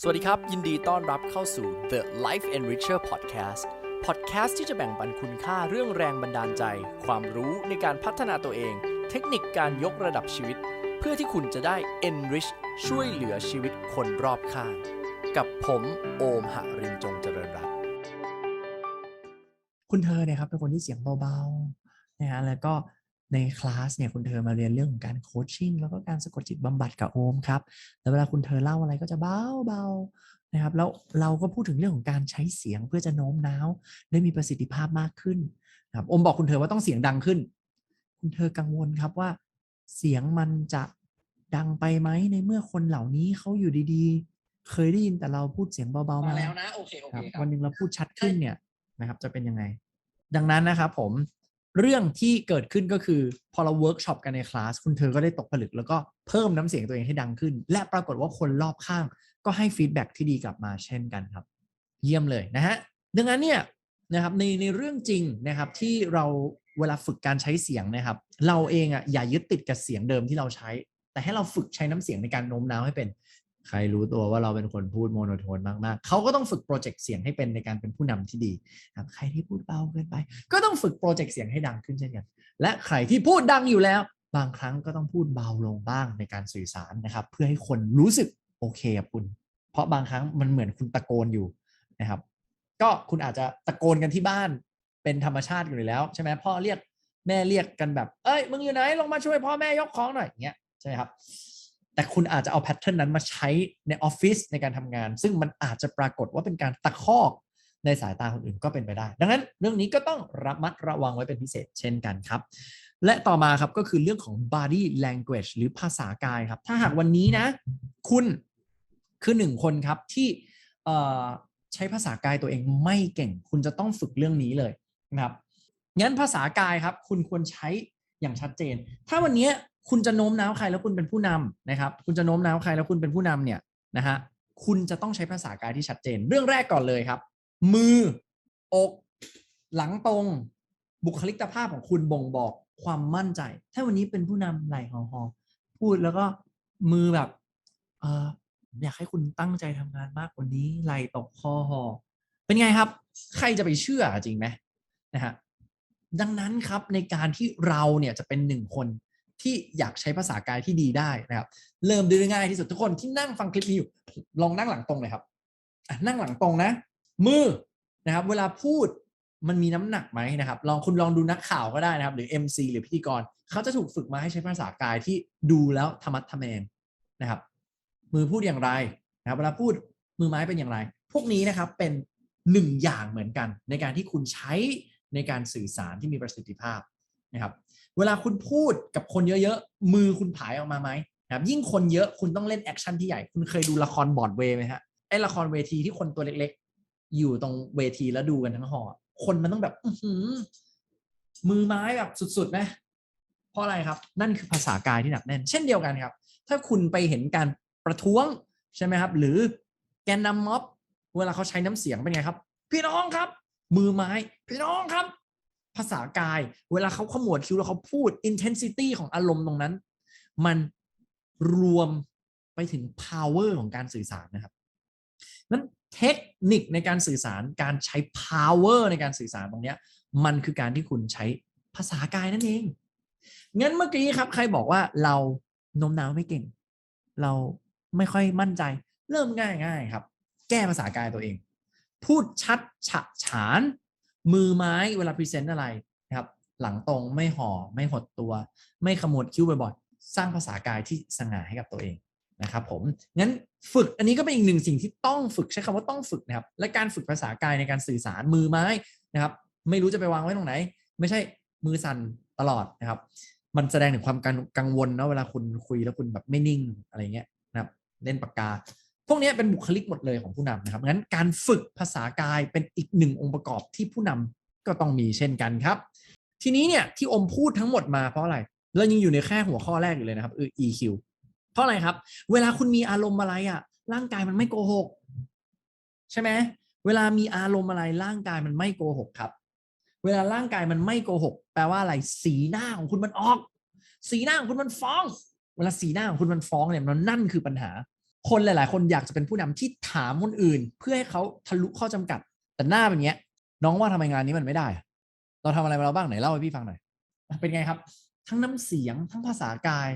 สวัสดีครับ ยินดีต้อนรับเข้าสู่ The Life Enricher Podcast Podcast ที่จะแบ่งปันคุณค่าเรื่องแรงบันดาลใจ ความรู้ในการพัฒนาตัวเอง เทคนิคการยกระดับชีวิต เพื่อที่คุณจะได้ enrich ช่วยเหลือชีวิตคนรอบข้าง กับผมโอมหรินจงเจริญรัตน์คุณเธอเนี่ยครับเป็นคนที่เสียงเบาๆนะฮะแล้วก็ ในคลาสเนี่ยคุณเธอมาเรียนเรื่องของการโคชชิ่งแล้วก็การสะกดจิตบำบัดกับโอมครับแล้วเวลาคุณเธอเล่าอะไรก็จะเบาๆนะครับแล้วเราก็พูดถึงเรื่องของการใช้เสียงเพื่อจะโน้มน้าว ได้มีประสิทธิภาพมากขึ้นนะครับโอมบอกคุณเธอว่าต้องเสียงดังขึ้น คุณเธอกังวลครับว่า เสียงมันจะดังไปไหมในเมื่อคนเหล่านี้เขาอยู่ดีๆ เคยได้ยินแต่เราพูดเสียงเบาๆมามาแล้วนะโอเคโอคเครับครับวันหนึ่งเราพูดชัดขึ้นเนี่ยนะครับ จะเป็นยังไง ดังนั้นนะครับผม เรื่องที่เกิดขึ้นก็คือ พอเราเวิร์กช็อปกันในคลาสคุณเธอก็ได้ตกผลึก แล้วก็เพิ่มน้ำเสียงตัวเองให้ดังขึ้น และปรากฏว่าคนรอบข้างก็ให้ฟีดแบ็กที่ดีกลับมาเช่นกันครับ เยี่ยมเลยนะฮะดังนั้นเนี่ยนะครับในในเรื่องจริงนะครับที่เราเวลาฝึกการใช้เสียงนะครับ เราเองอะอย่ายึดติดกับเสียงเดิมที่เราใช้ แต่ให้เราฝึกใช้น้ำเสียงในการโน้มน้าวให้เป็น ใครรู้ตัวว่าเราเป็นคนพูดโมโนโทนมากๆ เขาก็ต้องฝึกโปรเจกต์เสียงให้เป็นในการเป็นผู้นำที่ดีครับใครที่พูดเบาเกินไป ก็ต้องฝึกโปรเจกต์เสียงให้ดังขึ้นเช่นกัน และใครที่พูดดังอยู่แล้ว บางครั้งก็ต้องพูดเบาลงบ้างในการสื่อสารนะครับ เพื่อให้คนรู้สึกโอเคกับคุณ เพราะบางครั้งมันเหมือนคุณตะโกนอยู่นะครับ ก็คุณอาจจะตะโกนกันที่บ้านเป็นธรรมชาติอยู่แล้วใช่ไหมพ่อเรียกแม่เรียกกันแบบ เอ้ยมึงอยู่ไหนลงมาช่วยพ่อแม่ยกของหน่อยอย่างเงี้ยใช่ไหมครับ แต่คุณอาจจะเอาแพทเทิร์นนั้นมาใช้ในออฟฟิศในการทำงาน ซึ่งมันอาจจะปรากฏว่าเป็นการตะคอกในสายตาคนอื่นก็เป็นไปได้ ดังนั้นเรื่องนี้ก็ต้องระมัดระวังไว้เป็นพิเศษเช่นกันครับ และต่อมาครับก็คือเรื่องของ body language หรือภาษากายครับ ถ้าหากวันนี้นะ คุณคือหนึ่งคนครับที่ใช้ภาษากายตัวเองไม่เก่ง คุณจะต้องฝึกเรื่องนี้เลยนะครับงั้นภาษากายครับ คุณควรใช้อย่างชัดเจน ถ้าวันนี้ คุณจะโน้มน้าวใครแล้วคุณเป็นผู้นำนะครับ คุณจะโน้มน้าวใครแล้วคุณเป็นผู้นำเนี่ยนะฮะคุณจะต้องใช้ภาษากายที่ชัดเจน เรื่องแรกก่อนเลยครับ มือ อก หลังตรง บุคลิกภาพของคุณบ่งบอกความมั่นใจ ถ้าวันนี้เป็นผู้นำไหลหอหอพูดแล้วก็มือแบบเอออยากให้คุณตั้งใจทำงานมากกว่านี้ไหลตกคอหอเป็นไงครับ ใครจะไปเชื่อจริงไหมนะฮะดังนั้นครับในการที่เราเนี่ยจะเป็นหนึ่งคน ที่อยากใช้ภาษากายที่ดีได้นะครับเริ่มด้วยง่ายที่สุดทุกคนที่นั่งฟังคลิปนี้อยู่ลองนั่งหลังตรงเลยครับนั่งหลังตรงนะ มือนะครับ เวลาพูดมันมีน้ำหนักไหมนะครับ ลองคุณลองดูนักข่าวก็ได้นะครับ หรือ MC หรือพิธีกรเขาจะถูกฝึกมาให้ใช้ภาษากายที่ดูแล้วธรรมัดทแมงนะครับ มือพูดอย่างไรนะครับเวลาพูดมือไม้เป็นอย่างไร พวกนี้นะครับเป็นหนึ่งอย่างเหมือนกัน ในการที่คุณใช้ในการสื่อสารที่มีประสิทธิภาพนะครับ เวลาคุณพูดกับคนเยอะๆ มือคุณผายออกมาไหมนะครับยิ่งคนเยอะคุณต้องเล่นแอคชั่นที่ใหญ่ คุณเคยดูละครบอร์ดเวย์ไหมฮะไอละครเวทีที่คนตัวเล็กๆ อยู่ตรงเวทีแล้วดูกันทั้งหอ คนมันต้องแบบอืมือไม้แบบสุดๆนะเพราะอะไรครับ นั่นคือภาษากายที่หนักแน่น เช่นเดียวกันครับ ถ้าคุณไปเห็นการประท้วงใช่ไหมครับ หรือแกนนำม็อบ เวลาเขาใช้น้ำเสียงเป็นไงครับ พี่น้องครับ มือไม้ พี่น้องครับ ภาษากาย เวลาเขาขมวดคิ้วแล้วเขาพูด intensity ของอารมณ์ตรงนั้น มันรวมไปถึง power ของการสื่อสารนะครับนั้นเทคนิคในการสื่อสารการใช้ power ในการสื่อสารตรงนี้มันคือการที่คุณใช้ภาษากายนั่นเองงั้นเมื่อกี้ครับ ใครบอกว่าเราโน้มน้าวไม่เก่ง เราไม่ค่อยมั่นใจ เริ่มง่ายๆครับ แก้ภาษากายตัวเอง พูดชัดฉะฉาน มือไม้เวลาพรีเซนต์อะไรนะครับหลังตรงไม่ห่อไม่หดตัว ไม่ขมวดคิ้วบ่อยๆสร้างภาษากายที่สง่าให้กับตัวเองนะครับผมงั้นฝึกอันนี้ก็เป็นอีกหนึ่งสิ่งที่ต้องฝึกใช้คำว่าต้องฝึกนะครับและการฝึกภาษากายในการสื่อสารมือไม้นะครับ ไม่รู้จะไปวางไว้ตรงไหน ไม่ใช่มือสั่นตลอดนะครับ มันแสดงถึงความกังกังวลนะเวลาคุณคุยแล้วคุณแบบไม่นิ่งอะไรเงี้ยนะครับเล่นปากกา พวกนี้เป็นบุคลิกหมดเลยของผู้นำนะครับงั้นการฝึกภาษากายเป็นอีกหนึ่งองค์ประกอบที่ผู้นำก็ต้องมีเช่นกันครับ ทีนี้เนี่ยที่อมพูดทั้งหมดมาเพราะอะไรเรายังอยู่ในแค่หัวข้อแรกอยู่เลยนะครับเออ EQ เพราะอะไรครับ เวลาคุณมีอารมณ์อะไรอะร่างกายมันไม่โกหก ใช่ไหมเวลามีอารมณ์อะไรร่างกายมันไม่โกหกครับ เวลาร่างกายมันไม่โกหก แปลว่าอะไรสีหน้าของคุณมันออก สีหน้าของคุณมันฟ้อง เวลาสีหน้าของคุณมันฟ้องเนี่ยมันนั่นคือปัญหา คนหลาย ๆ คนอยากจะเป็นผู้นำที่ถามคนอื่น เพื่อให้เขาทะลุข้อจำกัด แต่หน้าเป็นเงี้ย น้องว่าทำไมงานนี้มันไม่ได้ เราทำอะไรมาแล้วบ้างไหนเล่าให้พี่ฟังหน่อย เป็นไงครับ ทั้งน้ำเสียงทั้งภาษากาย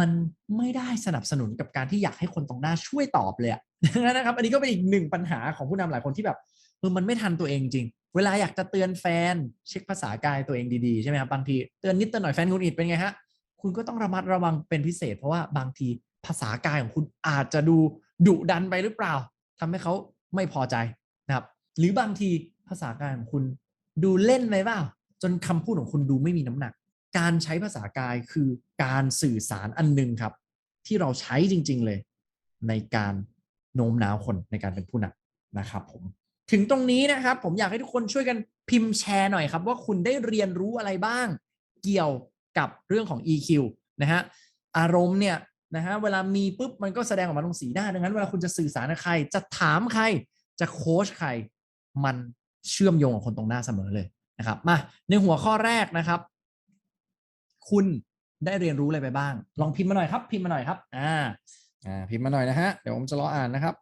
มันไม่ได้สนับสนุนกับการที่อยากให้คนตรงหน้าช่วยตอบเลยดังนั้นนะครับ อันนี้ก็เป็นอีกหนึ่งปัญหาของผู้นำหลายคนที่แบบเออมันไม่ทันตัวเองจริง เวลาอยากจะเตือนแฟน เช็คภาษากายตัวเองดี ๆ ใช่ไหมครับบางทีเตือนนิดเตือนหน่อยแฟนคุณอิดเป็นไงฮะคุณก็ต้องระมัดระวังเป็นพิเศษ เพราะว่าบางที ภาษากายของคุณอาจจะดูดุดันไปหรือเปล่าทำให้เขาไม่พอใจนะครับ หรือบางทีภาษากายของคุณดูเล่นไปเปล่า จนคำพูดของคุณดูไม่มีน้ำหนัก การใช้ภาษากายคือการสื่อสารอันหนึ่งครับ ที่เราใช้จริง ๆเลย ในการโน้มน้าวคนในการเป็นผู้นำนะครับผมถึงตรงนี้นะครับ ผมอยากให้ทุกคนช่วยกันพิมพ์แชร์หน่อยครับ ว่าคุณได้เรียนรู้อะไรบ้าง เกี่ยวกับเรื่องของ EQ นะฮะอารมณ์เนี่ย นะฮะเวลามีปุ๊บมันก็แสดงออกมาตรงสีหน้าดังนั้นเวลาคุณจะสื่อสารกับใคร จะถามใครจะโค้ชใคร มันเชื่อมโยงกับคนตรงหน้าเสมอเลยนะครับมาในหัวข้อแรกนะครับ คุณได้เรียนรู้อะไรไปบ้าง ลองพิมพ์มาหน่อยครับ พิมพ์มาหน่อยครับอ่าอ่าพิมพ์มาหน่อยนะฮะเดี๋ยวผมจะรออ่านนะครับ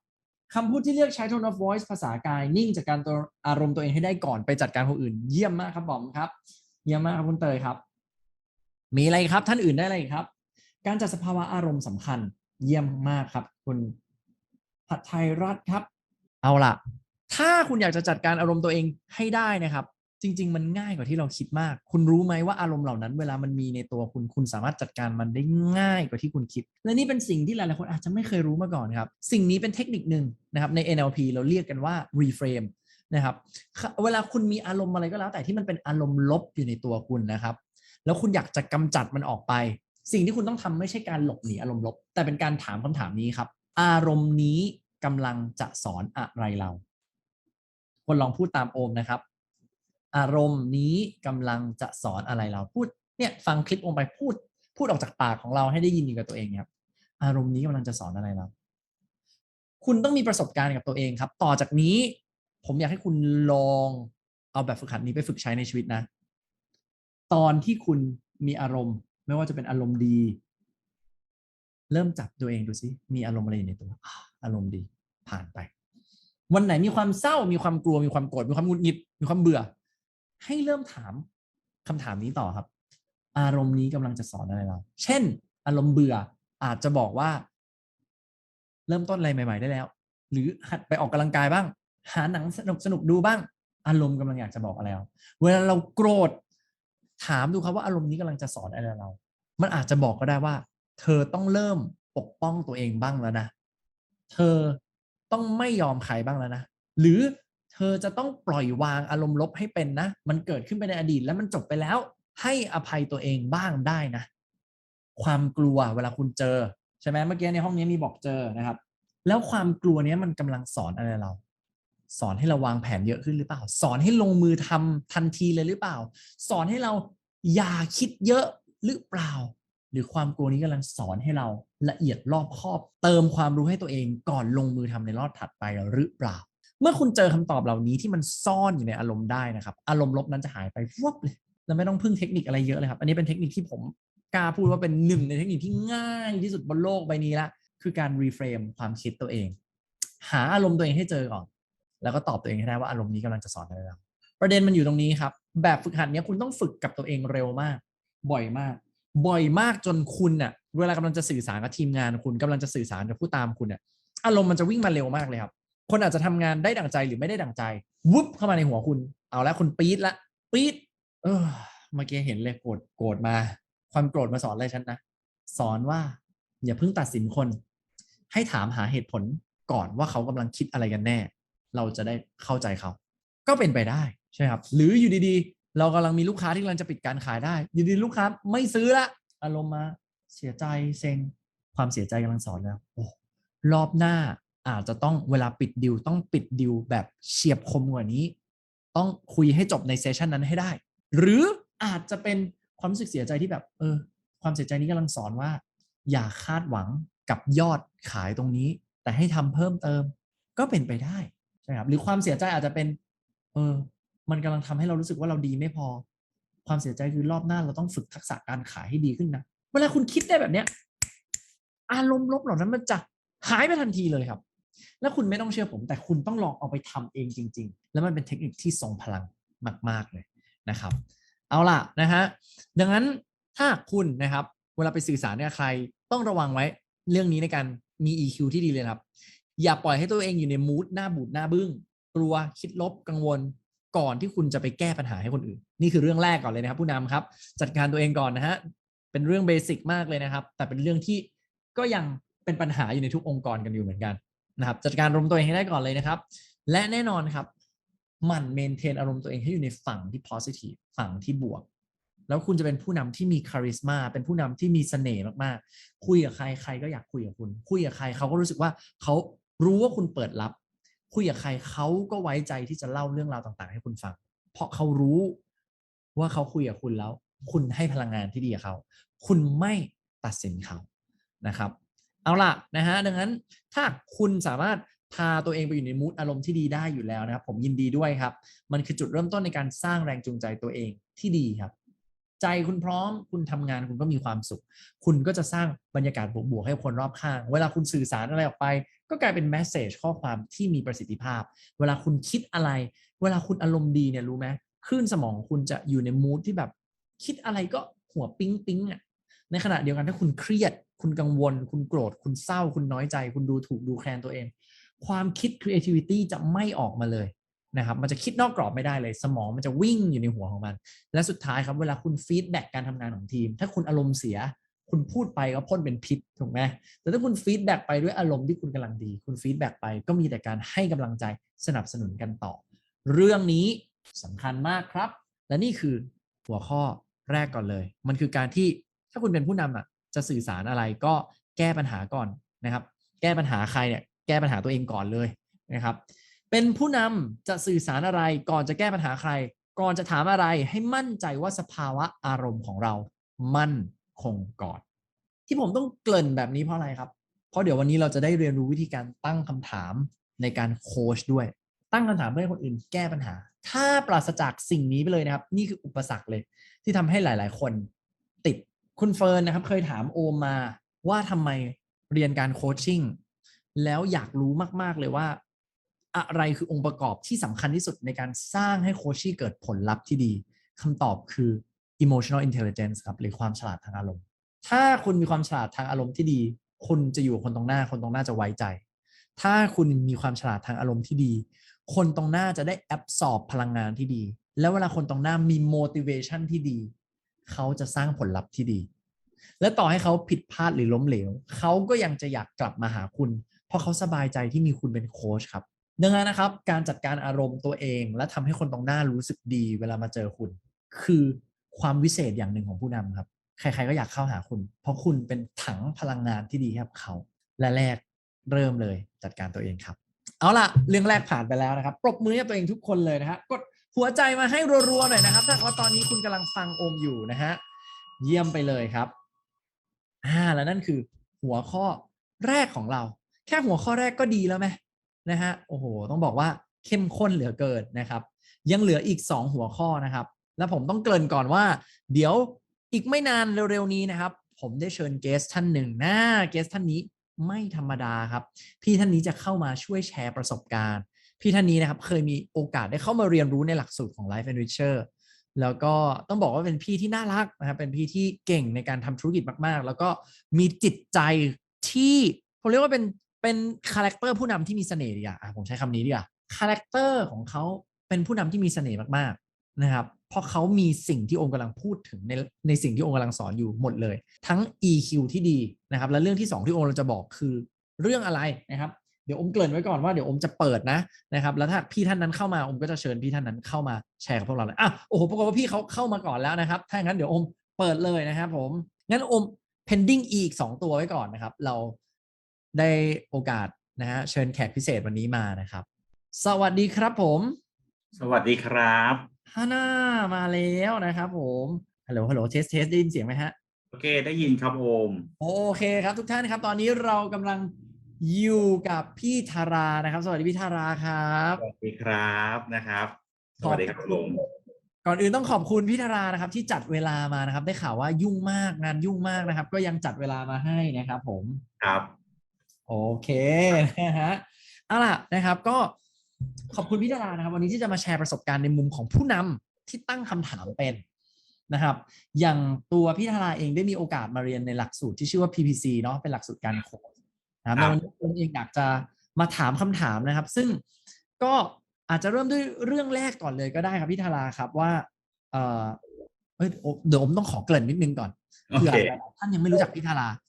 คำพูดที่เลือกใช้ tone of voice ภาษากายนิ่งจากการตัวอารมณ์ตัวเองให้ได้ก่อนไปจัดการคนอื่น เยี่ยมมากครับบอมครับ เยี่ยมมากครับคุณเตยครับ มีอะไรครับท่านอื่นได้อะไรครับ การจัดสภาวะอารมณ์สำคัญ เยี่ยมมากครับ คุณผัดไทยรัฐครับ เอาล่ะ ถ้าคุณอยากจะจัดการอารมณ์ตัวเองให้ได้นะครับ จริง ๆ มันง่ายกว่าที่เราคิดมาก คุณรู้ไหมว่าอารมณ์เหล่านั้น เวลามันมีในตัวคุณคุณสามารถจัดการมันได้ง่ายกว่าที่คุณคิด และนี่เป็นสิ่งที่หลายๆคนอาจจะไม่เคยรู้มาก่อนครับ สิ่งนี้เป็นเทคนิคหนึ่งนะครับใน NLP เราเรียกกันว่า reframe นะครับ เวลาคุณมีอารมณ์อะไรก็แล้ว แต่ที่มันเป็นอารมณ์ลบอยู่ในตัวคุณนะครับ แล้วคุณอยากจะกำจัดมันออกไป สิ่งที่คุณต้องทำไม่ใช่การหลบหนีอารมณ์ลบ แต่เป็นการถามคำถามนี้ครับ อารมณ์นี้กำลังจะสอนอะไรเราคนลองพูดตามโอมนะครับ อารมณ์นี้กำลังจะสอนอะไรเราพูดเนี่ยฟังคลิปโอมไปพูด พูดออกจากปากของเราให้ได้ยินอยู่กับตัวเองครับอารมณ์นี้กำลังจะสอนอะไรเราคุณต้องมีประสบการณ์กับตัวเองครับ ต่อจากนี้ผมอยากให้คุณลองเอาแบบฝึกหัดนี้ไปฝึกใช้ในชีวิตนะ ตอนที่คุณมีอารมณ์ ไม่ว่าจะเป็นอารมณ์ดี เริ่มจับตัวเองดูซิมีอารมณ์อะไรอยู่ในตัวอารมณ์ดีผ่านไป วันไหนมีความเศร้ามีความกลัวมีความโกรธมีความหงุดหงิดมีความเบื่อ ให้เริ่มถามคำถามนี้ต่อครับ อารมณ์นี้กำลังจะสอนอะไรเรา เช่น อารมณ์เบื่ออาจจะบอกว่า เริ่มต้นอะไรใหม่ ๆ ได้แล้ว หรือหัดไปออกกำลังกายบ้าง หาหนังสนุกสนุกดูบ้าง อารมณ์กำลังอยากจะบอกอะไรเราเวลาเราโกรธ ถามดูครับว่าอารมณ์นี้กำลังจะสอนอะไรเรา มันอาจจะบอกก็ได้ว่า เธอต้องเริ่มปกป้องตัวเองบ้างแล้วนะ เธอต้องไม่ยอมใครบ้างแล้วนะ หรือเธอจะต้องปล่อยวางอารมณ์ลบให้เป็นนะ มันเกิดขึ้นไปในอดีตแล้วมันจบไปแล้ว ให้อภัยตัวเองบ้างได้นะ ความกลัวเวลาคุณเจอใช่ไหมเมื่อกี้ในห้องนี้มีบอกเจอนะครับ แล้วความกลัวนี้มันกำลังสอนอะไรเรา สอนให้เราวางแผนเยอะขึ้นหรือเปล่า สอนให้ลงมือทำทันทีเลยหรือเปล่า สอนให้เราอย่าคิดเยอะหรือเปล่า หรือความกลัวนี้กำลังสอนให้เราละเอียดรอบคอบ เติมความรู้ให้ตัวเองก่อนลงมือทำในรอบถัดไปหรือเปล่า เมื่อคุณเจอคำตอบเหล่านี้ที่มันซ่อนอยู่ในอารมณ์ได้นะครับ อารมณ์ลบนั้นจะหายไปวับเลยแล้วไม่ต้องพึ่งเทคนิคอะไรเยอะเลยครับ อันนี้เป็นเทคนิคที่ผมกล้าพูดว่าเป็นหนึ่งในเทคนิคที่ง่ายที่สุดบนโลกใบนี้ละ คือการรีเฟรมความคิดตัวเอง หาอารมณ์ตัวเองให้เจอก่อน แล้วก็ตอบตัวเองให้ได้ว่าอารมณ์นี้กำลังจะสอนอะไรเราประเด็นมันอยู่ตรงนี้ครับ แบบฝึกหัดเนี้ยคุณต้องฝึกกับตัวเองเร็วมาก บ่อยมาก บ่อยมากจนคุณเน่ะเวลากำลังจะสื่อสารกับทีมงานคุณกำลังจะสื่อสารกับผู้ตามคุณเนี่ยอารมณ์มันจะวิ่งมาเร็วมากเลยครับ คนอาจจะทำงานได้ดั่งใจหรือไม่ได้ดั่งใจ วุบเข้ามาในหัวคุณ เอาแล้วคุณปี๊ดละปี๊ดเออเมื่อกี้เห็นเลยโกรธโกรธมา ความโกรธมาสอนอะไรฉันนะสอนว่า อย่าเพิ่งตัดสินคน ให้ถามหาเหตุผลก่อนว่าเขากำลังคิดอะไรกันแน่ เราจะได้เข้าใจเขา ก็เป็นไปได้ใช่ครับ หรืออยู่ดีๆ เรากำลังมีลูกค้าที่กำลังจะปิดการขายได้ อยู่ดีๆลูกค้าไม่ซื้อละ อารมณ์มาเสียใจเซ็งความเสียใจกำลังสอนแล้วโอ้รอบหน้าอาจจะต้องเวลาปิดดิวต้องปิดดิวแบบเฉียบคมกว่านี้ ต้องคุยให้จบในเซสชันนั้นให้ได้ หรืออาจจะเป็นความรู้สึกเสียใจที่แบบ เออ ความเสียใจนี้กำลังสอนว่า อย่าคาดหวังกับยอดขายตรงนี้ แต่ให้ทำเพิ่มเติม ก็เป็นไปได้ ช่ครับหรือความเสียใจอาจจะเป็น เออ มันกำลังทำให้เรารู้สึกว่าเราดีไม่พอ ความเสียใจคือรอบหน้าเราต้องฝึกทักษะการขายให้ดีขึ้นนะเวลาคุณคิดได้แบบเนี้ย อารมณ์ลบเหล่านั้นมันจะหายไปทันทีเลยครับ แล้วคุณไม่ต้องเชื่อผม แต่คุณต้องลองเอาไปทำเองจริง ๆ แล้วมันเป็นเทคนิคที่ทรงพลังมาก ๆเลยนะครับ เอาล่ะนะฮะดังนั้นถ้าคุณนะครับ เวลาไปสื่อสารกับใคร ต้องระวังไว้เรื่องนี้ในการมี EQ ที่ดีเลยครับ อย่าปล่อยให้ตัวเองอยู่ในมูดหน้าบูดหน้าบึ้งกลัวคิดลบกังวลก่อนที่คุณจะไปแก้ปัญหาให้คนอื่น นี่คือเรื่องแรกก่อนเลยนะครับ ผู้นำครับ จัดการตัวเองก่อนนะฮะเป็นเรื่องเบสิกมากเลยนะครับ แต่เป็นเรื่องที่ก็ยังเป็นปัญหาอยู่ในทุกองค์กรกันอยู่เหมือนกันนะครับ จัดการอารมณ์ตัวเองให้ได้ก่อนเลยนะครับ และแน่นอนครับมั่นเมนเทนอารมณ์ตัวเองให้อยู่ในฝั่งที่ positive ฝั่งที่บวก แล้วคุณจะเป็นผู้นำที่มีคาริสมาเป็นผู้นำที่มีเสน่ห์มากๆ คุยกับใครใครก็อยากคุยกับคุณ คุยกับใครเขาก็รู้สึกว่าเขา รู้ว่าคุณเปิดรับ คุยกับใครเขาก็ไว้ใจที่จะเล่าเรื่องราวต่างๆ ให้คุณฟัง เพราะเขารู้ว่าเขาคุยกับคุณแล้ว คุณให้พลังงานที่ดีกับเขา คุณไม่ตัดสินเขานะครับ เอาล่ะนะฮะดังนั้นถ้าคุณสามารถพาตัวเองไปอยู่ในมูดอารมณ์ที่ดีได้อยู่แล้วนะครับ ผมยินดีด้วยครับ มันคือจุดเริ่มต้นในการสร้างแรงจูงใจตัวเองที่ดีครับ ใจคุณพร้อม คุณทำงานคุณก็มีความสุข คุณก็จะสร้างบรรยากาศบวกๆให้คนรอบข้าง เวลาคุณสื่อสารอะไรออกไป ก็กลายเป็นแมสเซจข้อความที่มีประสิทธิภาพ เวลาคุณคิดอะไร เวลาคุณอารมณ์ดีเนี่ยรู้ไหมคลื่นสมองคุณจะอยู่ในมูดที่แบบคิดอะไรก็หัวปิ๊งปิ๊งอะในขณะเดียวกันถ้าคุณเครียด คุณกังวล คุณโกรธ คุณเศร้า คุณน้อยใจ คุณดูถูกดูแคลนตัวเอง ความคิด creativity จะไม่ออกมาเลย นะครับมันจะคิดนอกกรอบไม่ได้เลย สมองมันจะวิ่งอยู่ในหัวของมัน และสุดท้ายครับเวลาคุณฟีดแบ็กการทำงานของทีม ถ้าคุณอารมณ์เสีย คุณพูดไปก็พ่นเป็นพิษถูกไหมแต่ถ้าคุณฟีดแบ็กไปด้วยอารมณ์ที่คุณกำลังดี คุณฟีดแบ็กไปก็มีแต่การให้กำลังใจสนับสนุนกันต่อ เรื่องนี้สำคัญมากครับ และนี่คือหัวข้อแรกก่อนเลย มันคือการที่ถ้าคุณเป็นผู้นำอะจะสื่อสารอะไรก็แก้ปัญหาก่อนนะครับ แก้ปัญหาใครเนี่ยแก้ปัญหาตัวเองก่อนเลยนะครับ เป็นผู้นำจะสื่อสารอะไรก่อนจะแก้ปัญหาใคร ก่อนจะถามอะไรให้มั่นใจว่าสภาวะอารมณ์ของเรา มั่นคงก่อน ที่ผมต้องเกริ่นแบบนี้เพราะอะไรครับ เพราะเดี๋ยววันนี้เราจะได้เรียนรู้วิธีการตั้งคำถามในการโค้ชด้วย ตั้งคำถามเพื่อให้คนอื่นแก้ปัญหา ถ้าปราศจากสิ่งนี้ไปเลยนะครับ นี่คืออุปสรรคเลย ที่ทำให้หลาย ๆ คนติดคุณเฟิร์นนะครับ เคยถามโอมมาว่าทำไมเรียนการโคชชิ่งแล้วอยากรู้มาก ๆ เลยว่า อะไรคือองค์ประกอบที่สำคัญที่สุดในการสร้างให้โคชชี่เกิดผลลัพธ์ที่ดีคำตอบคือ emotional intelligence ครับหรือความฉลาดทางอารมณ์ ถ้าคุณมีความฉลาดทางอารมณ์ที่ดี คุณจะอยู่กับคนตรงหน้าคนตรงหน้าจะไว้ใจ ถ้าคุณมีความฉลาดทางอารมณ์ที่ดี คนตรงหน้าจะได้แอบสอบพลังงานที่ดี แล้วเวลาคนตรงหน้ามี motivation ที่ดี เขาจะสร้างผลลัพธ์ที่ดี และต่อให้เขาผิดพลาดหรือล้มเหลว เขาก็ยังจะอยากกลับมาหาคุณ เพราะเขาสบายใจที่มีคุณเป็นโค้ชครับ ดังนั้นนะครับ การจัดการอารมณ์ตัวเอง และทำให้คนตรงหน้ารู้สึกดี เวลามาเจอคุณ คือความวิเศษอย่างหนึ่งของผู้นำครับ ใครๆก็อยากเข้าหาคุณ เพราะคุณเป็นถังพลังงานที่ดีให้กับเขา และแรกเริ่มเลยจัดการตัวเองครับ เอาล่ะ เรื่องแรกผ่านไปแล้วนะครับ ปรบมือให้ตัวเองทุกคนเลยนะฮะกดหัวใจมาให้รัวๆหน่อยนะครับ ถ้าว่าตอนนี้คุณกำลังฟังโอมอยู่นะฮะเยี่ยมไปเลยครับอ่าแล้วนั่นคือหัวข้อแรกของเรา แค่หัวข้อแรกก็ดีแล้วไหม นะฮะโอ้โหต้องบอกว่าเข้มข้นเหลือเกินนะครับ ยังเหลืออีก 2 หัวข้อนะครับ แล้วผมต้องเกริ่นก่อนว่า เดี๋ยวอีกไม่นานเร็วๆนี้นะครับ ผมได้เชิญเกสท่านหนึ่งนะเกสท่านนี้ไม่ธรรมดาครับ พี่ท่านนี้จะเข้ามาช่วยแชร์ประสบการณ์ พี่ท่านนี้นะครับเคยมีโอกาสได้เข้ามาเรียนรู้ในหลักสูตรของ Life Enricher แล้วก็ต้องบอกว่าเป็นพี่ที่น่ารักนะครับ เป็นพี่ที่เก่งในการทำธุรกิจมากๆ แล้วก็มีจิตใจที่ผมเรียกว่าเป็น เป็นคาแรคเตอร์ผู้นำที่มีเสน่ห์ดีกว่าอะผมใช้คำนี้ดีกว่าคาแรคเตอร์ของเขาเป็นผู้นำที่มีเสน่ห์มากๆนะครับ เพราะเขามีสิ่งที่องค์กำลังพูดถึงในในสิ่งที่องค์กำลังสอนอยู่หมดเลย ทั้ง EQ ที่ดีนะครับ และเรื่องที่ 2 ที่องค์เราจะบอกคือเรื่องอะไรนะครับเดี๋ยวอมเกริ่นไว้ก่อนว่าเดี๋ยวอมจะเปิดนะนะครับ แล้วถ้าพี่ท่านนั้นเข้ามาอมก็จะเชิญพี่ท่านนั้นเข้ามาแชร์กับพวกเราเลยอะโอ้โหปรากฏว่าพี่เขาเข้ามาก่อนแล้วนะครับ ถ้าอย่างนั้นเดี๋ยวอมเปิดเลยนะครับผมงั้นอม pending อีก 2 ตัวไว้ก่อนนะครับ เรา ได้โอกาสนะฮะเชิญแขกพิเศษวันนี้มานะครับ สวัสดีครับผม สวัสดีครับฮาน่ามาแล้วนะครับผมฮัลโหลฮัลโหลเทสเทสได้ยินเสียงไหมฮะโอเค ได้ยินครับโอม โอเคครับทุกท่านครับ ตอนนี้เรากำลังอยู่กับพี่ธารานะครับ สวัสดีพี่ธาราครับสวัสดีครับนะครับ สวัสดีครับโอมก่อนอื่นต้องขอบคุณพี่ธารานะครับ ที่จัดเวลามานะครับ ได้ข่าวว่ายุ่งมากงานยุ่งมากนะครับ ก็ยังจัดเวลามาให้นะครับ ผมครับ โอเคนะฮะเอาล่ะนะครับ ก็ขอบคุณพี่ดารานะครับ วันนี้ที่จะมาแชร์ประสบการณ์ในมุมของผู้นำที่ตั้งคำถามเป็นนะครับ อย่างตัวพี่ดาราเองได้มีโอกาสมาเรียนในหลักสูตรที่ชื่อว่า PPC เนาะเป็นหลักสูตรการโค้ชนะครับครับในวันนี้ผมเองอยากจะมาถามคำถามนะครับ ซึ่งก็อาจจะเริ่มด้วยเรื่องแรกก่อนเลยก็ได้ครับพี่ดาราครับว่า เออเอ้ยเดี๋ยวผมต้องขอเกริ่นนิดนึงก่อนโอเผื่อเคหลายๆท่านยังไม่รู้จักพี่ธาราครับ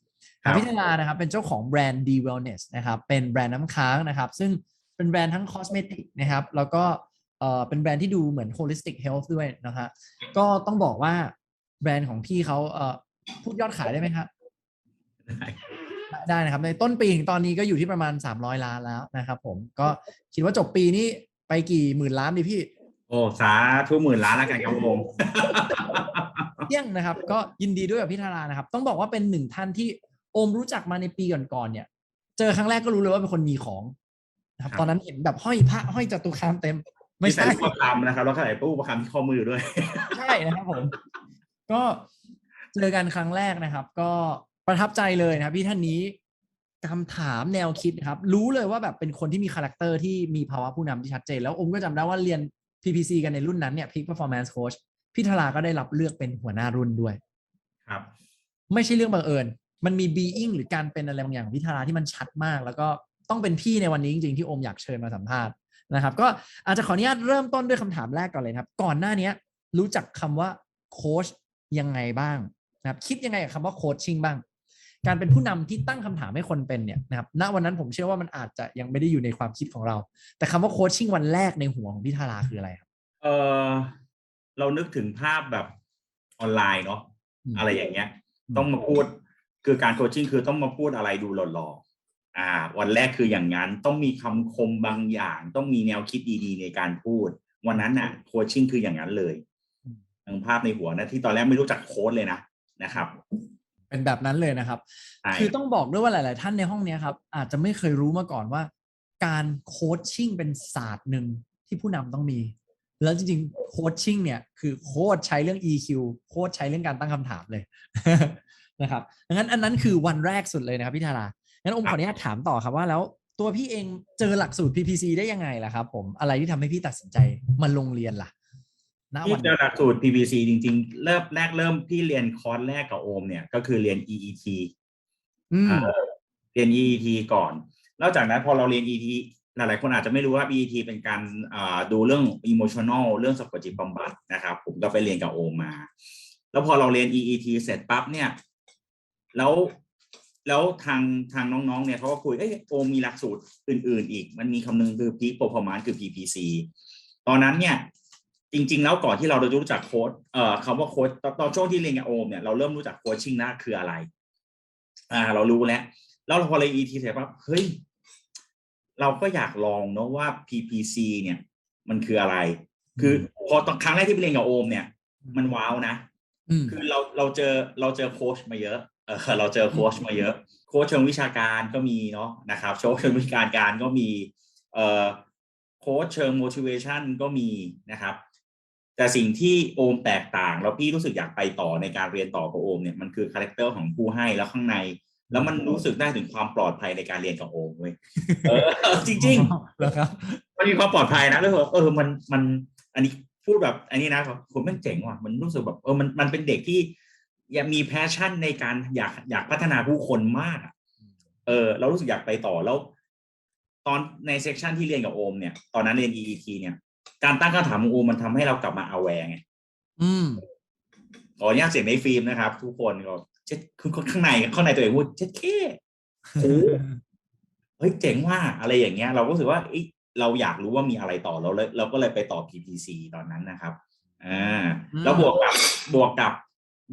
พี่ธารานะครับเป็นเจ้าของแบรนด์ D Wellness นะครับเป็นแบรนด์น้ำค้างนะครับซึ่งเป็นแบรนด์ทั้งคอสเมติกนะครับแล้วก็เอ่อเป็นแบรนด์ที่ดูเหมือน holistic health ด้วยนะฮะก็ต้องบอกว่าแบรนด์ของพี่เขาเอ่อพูดยอดขายได้ไหมครับได้ได้นะครับ ในต้นปีถึงตอนนี้ก็อยู่ที่ประมาณ 300 ล้านแล้วนะครับผมก็คิดว่าจบปีนี้ไปกี่หมื่นล้านดีพี่ โอ้สาธุหมื่นล้านแล้วกันครับผมเที่ยงนะครับ ก็ยินดีด้วยกับพี่ธารานะครับ ต้องบอกว่าเป็นหนึ่งท่านที่ โอมรู้จักมาในปีก่อนๆเนี่ย เจอครั้งแรกก็รู้เลยว่าเป็นคนมีของนะครับครับตอนนั้นเห็นแบบห้อยพระห้อยจตุคามเต็ม ไม่ไม่ใช่ใช่รูปประคำนะครับแล้วก็ใส่รูปประคำที่ข้อมือด้วย ใช่นะครับผม ก็เจอกันครั้งแรกนะครับ ก็ประทับใจเลยนะครับพี่ท่านนี้คำถามแนวคิดนะครับ รู้เลยว่าแบบเป็นคนที่มีคาแรคเตอร์ที่มีภาวะผู้นำที่ชัดเจน แล้วโอมก็จำได้ว่าเรียน PPC กันในรุ่นนั้นเนี่ย Peak Performance Coach พี่ธาราก็ได้รับเลือกเป็นหัวหน้ารุ่นด้วย ครับ ไม่ใช่เรื่องบังเอิญ มันมี being หรือการเป็นอะไรบางอย่างของพิธาราที่มันชัดมาก แล้วก็ต้องเป็นพี่ในวันนี้จริงๆที่โอมอยากเชิญมาสัมภาษณ์นะครับ ก็อาจจะขออนุญาตเริ่มต้นด้วยคำถามแรกก่อนเลยนะครับ ก่อนหน้านี้รู้จักคำว่าโค้ชยังไงบ้างนะครับคิดยังไงกับคำว่าโคชชิ่งบ้าง การเป็นผู้นำที่ตั้งคำถามให้คนเป็นเนี่ยนะครับณวันนั้นผมเชื่อว่ามันอาจจะยังไม่ได้อยู่ในความคิดของเรา แต่คำว่าโคชชิ่งวันแรกในหัวของพิธาราคืออะไรครับเออเรานึกถึงภาพแบบออนไลน์เนาะอืมอะไรอย่างเงี้ยอืมต้องมาพูด คือการโคชชิ่งคือต้องมาพูดอะไรดูหล่อๆอ่า วันแรกคืออย่างนั้นต้องมีคำคมบางอย่าง ต้องมีแนวคิดดีๆ ในการพูด วันนั้นน่ะโคชชิ่งคืออย่างนั้นเลยทั้งภาพในหัวนะที่ตอนแรกไม่รู้จักโค้ดเลยนะนะครับ เป็นแบบนั้นเลยนะครับใช่คือต้องบอกด้วยว่าหลาย ๆ ท่านในห้องเนี้ยครับ อาจจะไม่เคยรู้มาก่อนว่า การโคชชิ่งเป็นศาสตร์หนึ่งที่ผู้นำต้องมีแล้วจริงๆโคชชิ่งเนี่ยคือโค้ชใช้เรื่อง EQ โค้ชใช้เรื่องการตั้งคำถามเลย นะครับดังนั้นอันนั้นคือวันแรกสุดเลยนะครับพี่ธารางั้นอมขออนุญาตถามต่อครับว่าแล้วตัวพี่เองเจอหลักสูตร PPC ได้ยังไงล่ะครับ ผมอะไรที่ทำให้พี่ตัดสินใจมาลงเรียนล่ะณที่วันเจนั้อนหลักสูตร PPC จริง ๆ เริ่มแรกเริ่มพี่เรียนคอร์สแรกกับโอมเนี่ยก็คือเรียน EET อืมอ่าเรียน EET ก่อน นอกจากนั้นพอเราเรียน EET หลายๆคนอาจจะไม่รู้ว่า EET เป็นการอ่าดูเรื่อง emotional เรื่องสะกดจิตบำบัดนะครับ ผมก็ไปเรียนกับโอมมาแล้วพอเราเรียน EET เสร็จปั๊บเนี่ย แล้วแล้วทางทางน้องๆ เนี่ยเขาก็คุยเอ้ยโอมมีหลักสูตรอื่น ๆ อีก มันมีคำนึงคือ Peak Performance คือ PPC ตอนนั้นเนี่ย จริง ๆ แล้วก่อนที่เราจะรู้จักโค้ดเอ่อคำว่าโค้ดตอนตอนช่วงที่เรียนกับโอมเนี่ยเราเริ่มรู้จักโคชชิ่งนะคืออะไร อ่า เรารู้แล้ว แล้วพอเรียน ET เสร็จปั๊บเฮ้ย เราก็อยากลองเนอะว่า PPC เนี่ย มันคืออะไร คือพอตอนครั้งแรกที่ไปเรียนกับโอมเนี่ย มันว้าวนะอืมคือเราเราเจอเราเจอโค้ชมาเยอะ เออเราเจอโค้ชมาเยอะ โค้ชเชิงวิชาการก็มีเนาะนะครับโค้ชเชิงวิชาการการก็มีเอ่อโค้ชเชิง motivation ก็มีนะครับ แต่สิ่งที่โอมแตกต่าง แล้วพี่รู้สึกอยากไปต่อในการเรียนต่อกับโอมเนี่ยมันคือคาแรคเตอร์ของผู้ให้แล้วข้างใน แล้วมันรู้สึกได้ถึงความปลอดภัยในการเรียนกับโอมเว้ยเออจริงๆเหรอครับมันมีความปลอดภัยนะแล้วเออมันมันอันนี้พูดแบบอันนี้นะผมมันเจ๋งว่ะมันรู้สึกแบบเออมันมันเป็นเด็กที่อ ยากมีแพชชั่นในการอยากอยากพัฒนาผู้คนมากอะเออ เรารู้สึกอยากไปต่อแล้ว ตอนในเซสชันที่เรียนกับโอมเนี่ย ตอนนั้นเรียน EET เนี่ย การตั้งคำถามของโอมมันทำให้เรากลับมา aware ไงอืมขออนุญาตเสียงในฟิล์มนะครับ ทุกคนก็เจ็ดคือข้างในข้างในตัวเองพูดเจ็ดเคโอ้เฮ้ยเจ๋งว่าอะไรอย่างเงี้ย เราก็รู้สึกว่าเอ้ยเราอยากรู้ว่ามีอะไรต่อเราเลยเราก็เลยไปต่อ PPC ตอนนั้นนะครับอ่าอืมแล้วบวกกับบวกกับ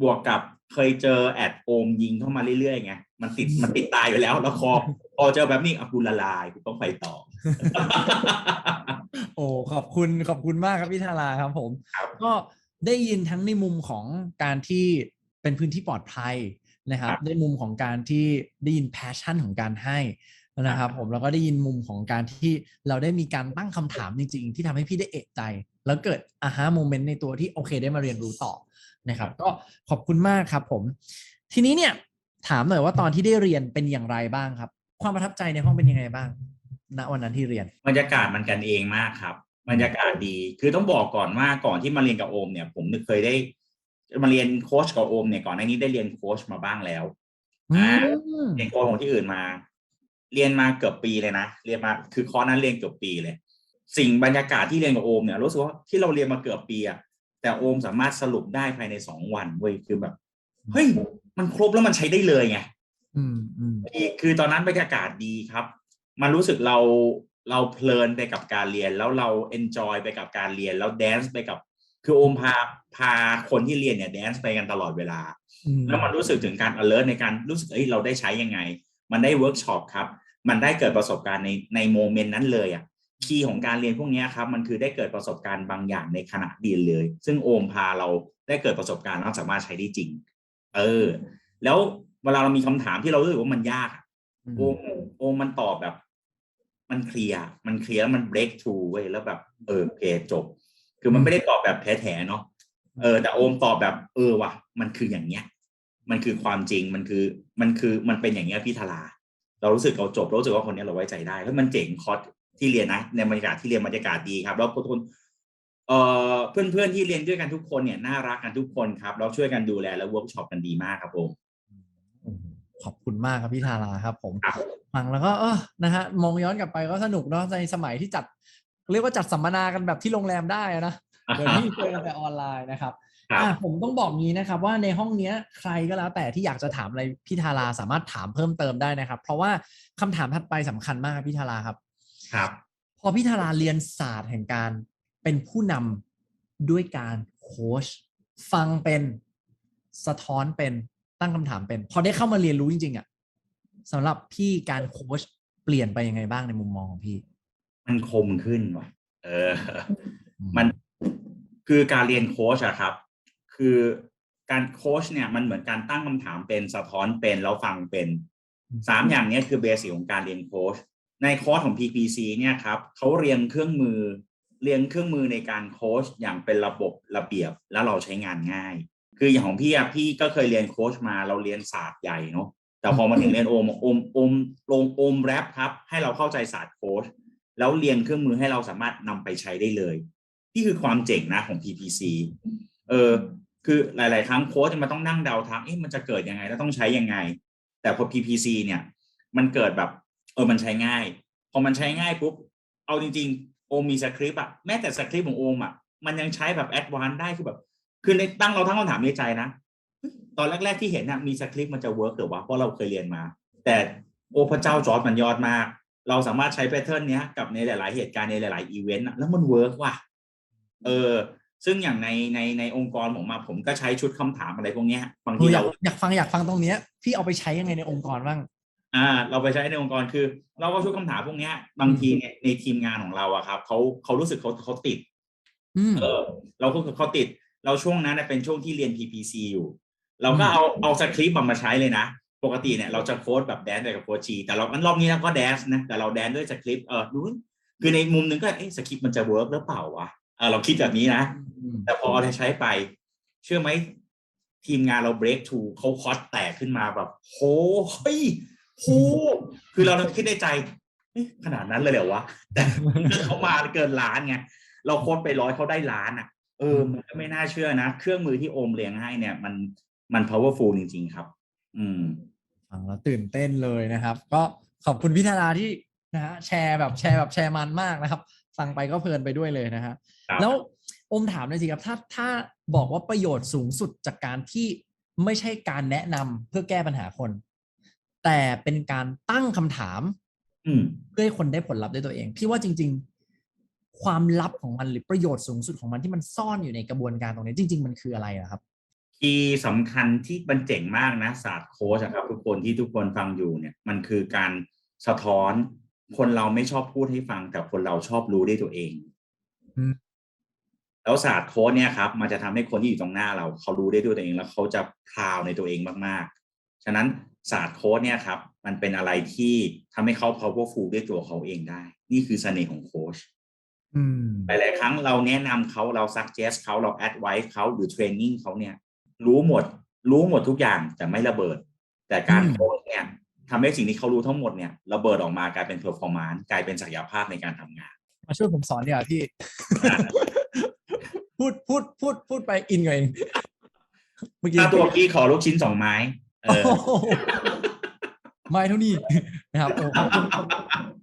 บวกกับเคยเจอแอดโอมยิงเข้ามาเรื่อยๆไงมันติดมันติดตายไปแล้ว แล้วพอพอเจอแบบนี้อะกูละลายกูต้องไปต่อ โอ้ขอบคุณขอบคุณมากครับพี่ธาราครับผมครับก็ได้ยินทั้งในมุมของการที่เป็นพื้นที่ปลอดภัยนะครับครับ ในมุมของการที่ได้ยินแพชชั่นของการให้นะครับผมแล้วก็ได้ยินมุมของการที่เราได้มีการตั้งคำถามจริง ๆ ที่ทำให้พี่ได้เอะใจ แล้วเกิดอาฮาโมเมนต์ในตัวที่โอเคได้มาเรียนรู้ต่อ นะครับ ก็ขอบคุณมากครับ ผม ทีนี้เนี่ย ถามหน่อยว่าตอนที่ได้เรียนเป็นอย่างไรบ้างครับ ความประทับใจในห้องเป็นยังไงบ้างณวันนั้นที่เรียนบรรยากาศมันกันเองมากครับบรรยากาศดี คือต้องบอกก่อนว่าก่อนที่มาเรียนกับโอมเนี่ย ผมเคยได้ มาเรียนโค้ชกับโอมเนี่ยก่อนหน้านี้ได้เรียนโค้ชมาบ้างแล้วอ่าเรียนโค้ชของที่อื่นมา เรียนมาเกือบปีเลยนะเรียนมาคือคอร์สนั้นเรียนเกือบปีเลย สิ่งบรรยากาศที่เรียนกับโอมเนี่ยรู้สึกว่าที่เราเรียนมาเกือบปีอะ แต่โอมสามารถสรุปได้ภายในสองวันเว้ยคือแบบเฮ้ยมันครบแล้วมันใช้ได้เลยไงอืมอืมดีคือตอนนั้นบรรยากาศดีครับ มันรู้สึกเราเราเพลินไปกับการเรียน แล้วเราเอนจอยไปกับการเรียน แล้วแดนซ์ไปกับคือโอมพาพาคนที่เรียนเนี่ยแดนซ์ไปกันตลอดเวลาอืมแล้วมันรู้สึกถึงการ alert ในการรู้สึกเอ้ยเราได้ใช้ยังไง มันได้เวิร์กช็อปครับ มันได้เกิดประสบการณ์ในในโมเมนต์นั้นเลยอะ คีย์ของการเรียนพวกเนี้ยครับมันคือได้เกิดประสบการณ์บางอย่างในขณะเรียนเลย ซึ่งโอมพาเราได้เกิดประสบการณ์แล้วสามารถใช้ได้จริง เออ แล้วเวลาเรามีคำถามที่เรารู้สึกว่ามันยากอะโอมโอมมันตอบแบบ มันเคลียร์มันเคลียร์แล้วมัน break through เว้ยแล้วแบบเออโอเคจบ คือมันไม่ได้ตอบแบบแถๆเนาะเออ แต่โอมตอบแบบ เออว่ะ มันคืออย่างเนี้ย มันคือความจริงมันคือ มันคือมันเป็นอย่างเงี้ยพี่ธาราเรารู้สึกเราจบเรารู้สึกว่าคนเนี้ยเราไว้ใจได้แล้วมันเจ๋งคอร์ส ที่เรียนนะในบรรยากาศที่เรียนบรรยากาศดีครับแล้วทุกคนเอ่อเพื่อนๆที่เรียนด้วยกันทุกคนเนี่ยน่ารักกันทุกคนครับเราช่วยกันดูแลและเวิร์กช็อปกันดีมากครับผมอืมขอบคุณมากครับพี่ธาราครับ ผมครับฟังแล้วก็เออนะฮะมองย้อนกลับไปก็สนุกเนาะในสมัยที่จัด เรียกว่าจัดสัมมนากันแบบที่โรงแรมได้อะนะเดี๋ยวนี้เจอกันแต่ออนไลน์นะครับครับอะผมต้องบอกงี้นะครับว่าในห้องเนี้ยใครก็แล้วแต่ที่อยากจะถามอะไรพี่ธาราสามารถถามเพิ่มเติมได้นะครับ เพราะว่าคำถามถัดไปสำคัญมากครับพี่ธาราครับ ครับ พอพี่ธาราเรียนศาสตร์แห่งการเป็นผู้นำด้วยการโค้ชฟังเป็นสะท้อนเป็นตั้งคำถามเป็น พอได้เข้ามาเรียนรู้จริงๆอะสำหรับพี่การโค้ชเปลี่ยนไปยังไงบ้างในมุมมองของพี่ มันคมขึ้นว่ะ เออ มันคือการเรียนโค้ชอะครับ คือการโค้ชเนี่ยมันเหมือนการตั้งคำถามเป็นสะท้อนเป็นแล้วฟังเป็นสามอย่างเนี้ยคือเบสิกของการเรียนโค้ช ในคอร์สของ PPC เนี่ยครับเขาเรียงเครื่องมือเรียงเครื่องมือในการโค้ชอย่างเป็นระบบระเบียบแล้วเราใช้งานง่าย คืออย่างของพี่อะพี่ก็เคยเรียนโค้ชมาเราเรียนศาสตร์ใหญ่เนาะแต่พอมาถึงเรียนโอมโอมโอมลงโอมแรปครับ ให้เราเข้าใจศาสตร์โค้ชแล้วเรียงเครื่องมือให้เราสามารถนำไปใช้ได้เลยนี่คือความเจ๋งนะของ PPC เออคือหลาย ๆ ครั้งโค้ชมันต้องนั่งเดาทางเอ๊ะมันจะเกิดยังไงแล้วต้องใช้ยังไง แต่พอ PPC เนี่ย มันเกิดแบบ เออมันใช้ง่าย พอมันใช้ง่ายปุ๊บเอาจริงๆ โอมมีสคริปต์อะแม้แต่สคริปต์ของโอมอะมันยังใช้แบบแอดวานซ์ได้คือแบบคือในตั้งเราทั้งคำถามในใจนะตอนแรก ๆที่เห็นนะมีสคริปต์มันจะเวิร์กหรือวะเพราะเราเคยเรียนมา แต่โอ้พระเจ้าจอร์ดมันยอดมาก เราสามารถใช้แพทเทิร์นเนี้ยกับในหลาย ๆ เหตุการณ์ในหลาย ๆ อีเวนต์อะแล้วมันเวิร์กว่ะเออ ซึ่งอย่างในในในองค์กรผมมาผมก็ใช้ชุดคำถามอะไรพวกเนี้ยบางทีเราอยากฟังอยากฟังตรงเนี้ยพี่เอาไปใช้ยังไงในองค์กรบ้าง อ่าเราไปใช้ในองค์กรคือ เราก็ชุดคำถามพวกเนี้ย บางทีเนี่ยในทีมงานของเราอะครับเขาเขารู้สึกเขาเขาติดอืมเออ เราก็เขาติด เราช่วงนั้นนะเป็นช่วงที่เรียน PPC อยู่ เราก็เอาเอาสคริปต์มาใช้เลยนะปกติเนี่ยเราจะโค้ดแบบแดนไปกับโค้ชชีแต่เราอันรอบนี้เราก็แดนนะแต่เราแดนด้วยสคริปต์เออดูคือในมุมหนึงก็เอ๊ะสคริปต์มันจะเวิร์กหรือเปล่าวะเออเราคิดแบบนี้นะ แต่พอเราใช้ไป เชื่อไหมทีมงานเรา break t h r o u g h เขาคอสแตกขึ้นมาแบบโหเฮ้ย โหคือเราคิดในใจเอ๊ะขนาดนั้นเลยเหรอวะแต่เขามาเกินล้านไงเราโค้ดไปร้อยเขาได้ล้านอะ เออ มันก็ไม่น่าเชื่อนะ เครื่องมือที่โอมเรียงให้เนี่ย มันมัน powerful จริง ๆ ครับ อืมฟังแล้วตื่นเต้นเลยนะครับ ก็ขอบคุณพิธาราที่นะฮะแชร์แบบแชร์แบบแชร์มันมากนะครับ ฟังไปก็เพลินไปด้วยเลยนะฮะครับแล้วอมถามหน่อยสิครับ ถ้าถ้าบอกว่าประโยชน์สูงสุดจากการที่ไม่ใช่การแนะนำเพื่อแก้ปัญหาคน แต่เป็นการตั้งคำถามอืมเพื่อให้คนได้ผลลัพธ์ด้วยตัวเอง พี่ว่าจริง ๆ ความลับของมันหรือประโยชน์สูงสุดของมันที่มันซ่อนอยู่ในกระบวนการตรงนี้ จริง ๆ มันคืออะไรอะครับคีย์สำคัญที่มันเจ๋งมากนะศาสตร์โค้ชอะครับ ทุกคนที่ทุกคนฟังอยู่เนี่ย มันคือการสะท้อน คนเราไม่ชอบพูดให้ฟัง แต่คนเราชอบรู้ด้วยตัวเองอืมแล้วศาสตร์โค้ชเนี่ยครับ มันจะทำให้คนที่อยู่ตรงหน้าเราเขารู้ได้ด้วยตัวเองแล้วเขาจะพราวในตัวเองมากๆ ฉะนั้น ศาสตร์โค้ชเนี่ยครับมันเป็นอะไรที่ทำให้เขา powerful ด้วยตัวเขาเองได้ นี่คือเสน่ห์ของโค้ชอืมหลายๆครั้งเราแนะนำเขาเรา suggest เขาเรา advise เขาหรือ training เขาเนี่ย รู้หมด รู้หมดทุกอย่างแต่ไม่ระเบิด แต่การอืมโค้ชเนี่ยทำให้สิ่งที่เขารู้ทั้งหมดเนี่ยระเบิดออกมากลายเป็น performance กลายเป็นศักยภาพในการทำงาน มาช่วยผมสอนดีกว่าพี่ พูดพูดพูดพูดไปอินกับเองเมื่อกี้ถ้าตัวพี่ขอลูกชิ้นสองไม้เออโอ้โห ไม่เท่านี้นะครับโอ้ขอบคุณ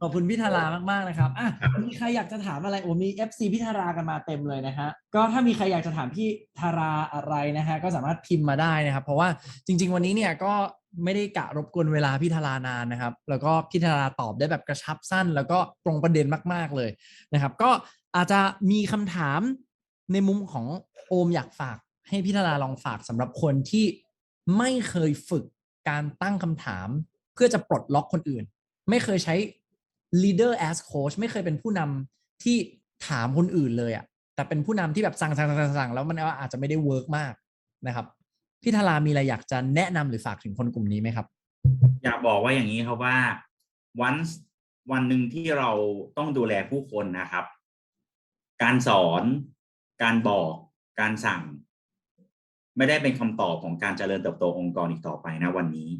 ขอบคุณพี่ธารามากๆนะครับอะมีใครอยากจะถามอะไรโอ้มี FC พี่ธารากันมาเต็มเลยนะฮะก็ถ้ามีใครอยากจะถามพี่ธาราอะไรนะฮะก็สามารถพิมพ์มาได้นะครับ เพราะว่าจริง ๆ วันนี้เนี่ยก็ไม่ได้กะรบกวนเวลาพี่ธารานานนะครับ แล้วก็พี่ธาราตอบได้แบบกระชับสั้น แล้วก็ตรงประเด็นมาก ๆเลยนะครับ ก็อาจจะมีคำถามในมุมของโอมอยากฝากให้พี่ธาราลองฝากสำหรับคนที่ ไม่เคยฝึกการตั้งคำถาม เพื่อจะปลดล็อกคนอื่น ไม่เคยใช้ leader as coach ไม่เคยเป็นผู้นำที่ถามคนอื่นเลยอะแต่เป็นผู้นำที่แบบสั่งสั่งสั่งสั่งแล้วมันอาจจะไม่ได้เวิร์กมากนะครับพี่ธารามีอะไรอยากจะแนะนำหรือฝากถึงคนกลุ่มนี้ไหมครับ อยากบอกว่าอย่างนี้ครับว่าวันวันหนึ่งที่เราต้องดูแลผู้คนนะครับ การสอน การบอก การสั่ง ไม่ได้เป็นคำตอบของการเจริญเติบโตองค์กรอีกต่อไปนะวันนี้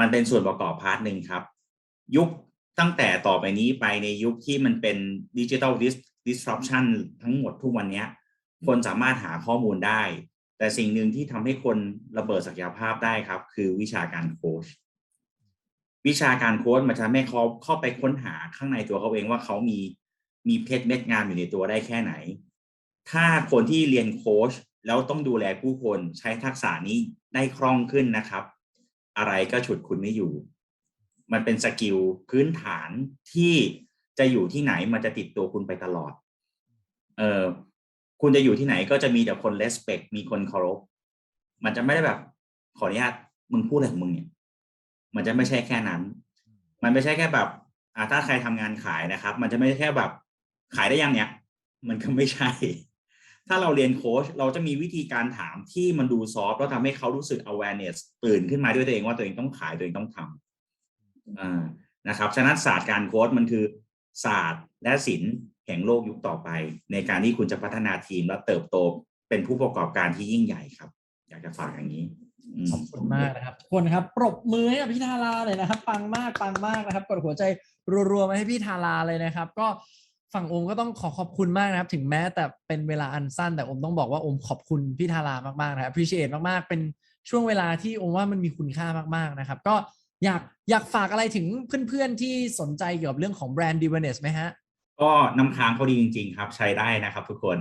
มันเป็นส่วนประกอบพาร์ทหนึ่งครับ ยุคตั้งแต่ต่อไปนี้ไปในยุคที่มันเป็นดิจิทัลดิสรั p ชันทั้งหมดทุกวันนี้คนสามารถหาข้อมูลได้ แต่สิ่งหนึ่งที่ทำให้คนระเบิดศักยภาพได้ครับ คือวิชาการโค้ชวิชาการโค้ชมันจะทำให้เขาเข้าไปค้นหาข้างในตัวเขาเองว่าเขามีมีเพชรเม็ดงามอยู่ในตัวได้แค่ไหน ถ้าคนที่เรียนโค้ช แล้วต้องดูแลผู้คนใช้ทักษะนี้ได้คล่องขึ้นนะครับ อะไรก็ฉุดคุณไม่อยู่ มันเป็นสกิลพื้นฐานที่จะอยู่ที่ไหนมันจะติดตัวคุณไปตลอด เออคุณจะอยู่ที่ไหนก็จะมีแต่คน respect มีคนเคารพ มันจะไม่ได้แบบ ขออนุญาตมึงพูดอะไรของมึงเนี่ย มันจะไม่ใช่แค่นั้น มันไม่ใช่แค่แบบอ่าถ้าใครทำงานขายนะครับ มันจะไม่ใช่แค่แบบขายได้ยังเนี่ย มันก็ไม่ใช่ ถ้าเราเรียนโค้ชเราจะมีวิธีการถามที่มันดูซอฟต์แล้วทำให้เขารู้สึก awareness ตื่นขึ้นมาด้วยตัวเองว่าตัวเองต้องขายตัวเองต้องทำอ่านะครับฉะนั้นศาสตร์การโค้ชมันคือศาสตร์และศิลป์แห่งโลกยุคต่อไป ในการที่คุณจะพัฒนาทีมและเติบโตเป็นผู้ประกอบการที่ยิ่งใหญ่ครับ อยากจะฝากอย่างนี้ขอบคุณมากนะครับทุกคนครับปรบมือให้พี่ทาราเลยนะครับ ปังมากปังมากนะครับ กดหัวใจรัวๆมาให้พี่ทาราเลยนะครับ ก็ ฝั่งโอมก็ต้องขอขอบคุณมากนะครับ ถึงแม้แต่เป็นเวลาอันสั้น แต่โอมต้องบอกว่าโอมขอบคุณพี่ทารามากๆนะครับ appreciate มากๆ เป็นช่วงเวลาที่โอมว่ามันมีคุณค่ามากๆนะครับ ก็อยากอยากฝากอะไรถึงเพื่อนๆที่สนใจเกี่ยวกับเรื่องของแบรนด์ดีเวนเนสไหมฮะ ก็น้ำค้างเขาดีจริง ๆ ครับ ใช้ได้นะครับ ทุกคน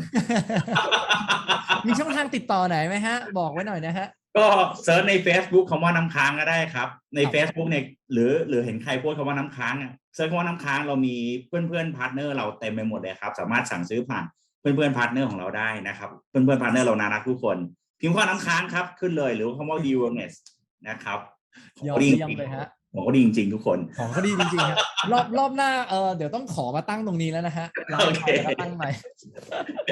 มีช่องทางติดต่อไหนไหมฮะ บอกไว้หน่อยนะฮะ ก็เซิร์ชใน Facebook คำว่าน้ำค้างก็ได้ครับ ในครับ Facebook เนี่ยหรือหรือเห็นใครพูดคำว่าน้ำค้างอะเซิร์ชคำว่าน้ำค้างเรามีเพื่อนเพื่อนพาร์ทเนอร์เราเต็มไปหมดเลยครับ สามารถสั่งซื้อผ่านเพื่อนเพื่อนพาร์ทเนอร์ของเราได้นะครับ เพื่อนเพื่อนพาร์ทเนอร์เรานารักทุกคน พิมพ์ข้อน้ำค้างครับขึ้นเลยหรือคำว่า awareness นะครับยอดดีเยี่ยมจริงเลยฮะ ผมก็ดีจริง ๆ ทุกคนของเขาดีจริงๆครับรอบรอบหน้าเออเดี๋ยวต้องขอมาตั้งตรงนี้แล้วนะฮะร้านโอเคเราจะตั้งใหม่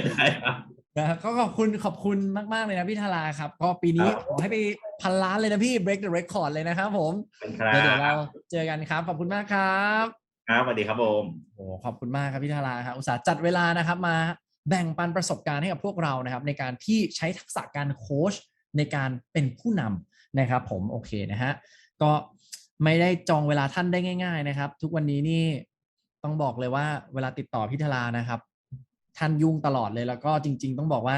ได้ครับนะครับก็ขอบคุณขอบคุณมาก ๆ เลยนะพี่ทาราครับ ก็ปีนี้ครับขอให้ไปพันล้านเลยนะพี่ break the record เลยนะครับผมเป็นครัแล้วเดี๋ยวเราบเจอกันครับขอบคุณมากครับครับสวัสดีครับผมโอ้ขอบคุณมากครับพี่ทาราครับอุตส่าห์จัดเวลานะครับมาแบ่งปันประสบการณ์ให้กับพวกเรานะครับ ในการที่ใช้ทักษะการโค้ชในการเป็นผู้นำนะครับ ผมโอเคนะฮะก็ ไม่ได้จองเวลาท่านได้ง่าย ๆ นะครับ ทุกวันนี้นี่ต้องบอกเลยว่า เวลาติดต่อพี่ทารานะครับ ท่านยุ่งตลอดเลยแล้วก็จริง ๆ ต้องบอกว่า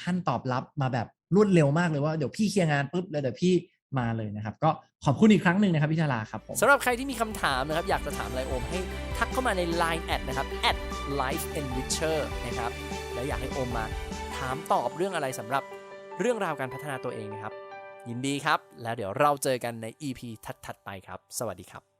ท่านตอบรับมาแบบรวดเร็วมากเลยว่าเดี๋ยวพี่เคลียร์งานปุ๊บแล้วเดี๋ยวพี่มาเลยนะครับ ก็ขอบคุณอีกครั้งหนึ่งนะครับพี่ทาราครับผมสำหรับใครที่มีคำถามนะครับ อยากจะถามอะไรโอมให้ทักเข้ามาใน Line แอดนะครับ at life enricher นะครับแล้วอยากให้โอมมาถามตอบเรื่องอะไรสำหรับเรื่องราวการพัฒนาตัวเองนะครับ ยินดีครับ แล้วเดี๋ยวเราเจอกันใน EP ถัดๆไปครับ สวัสดีครับ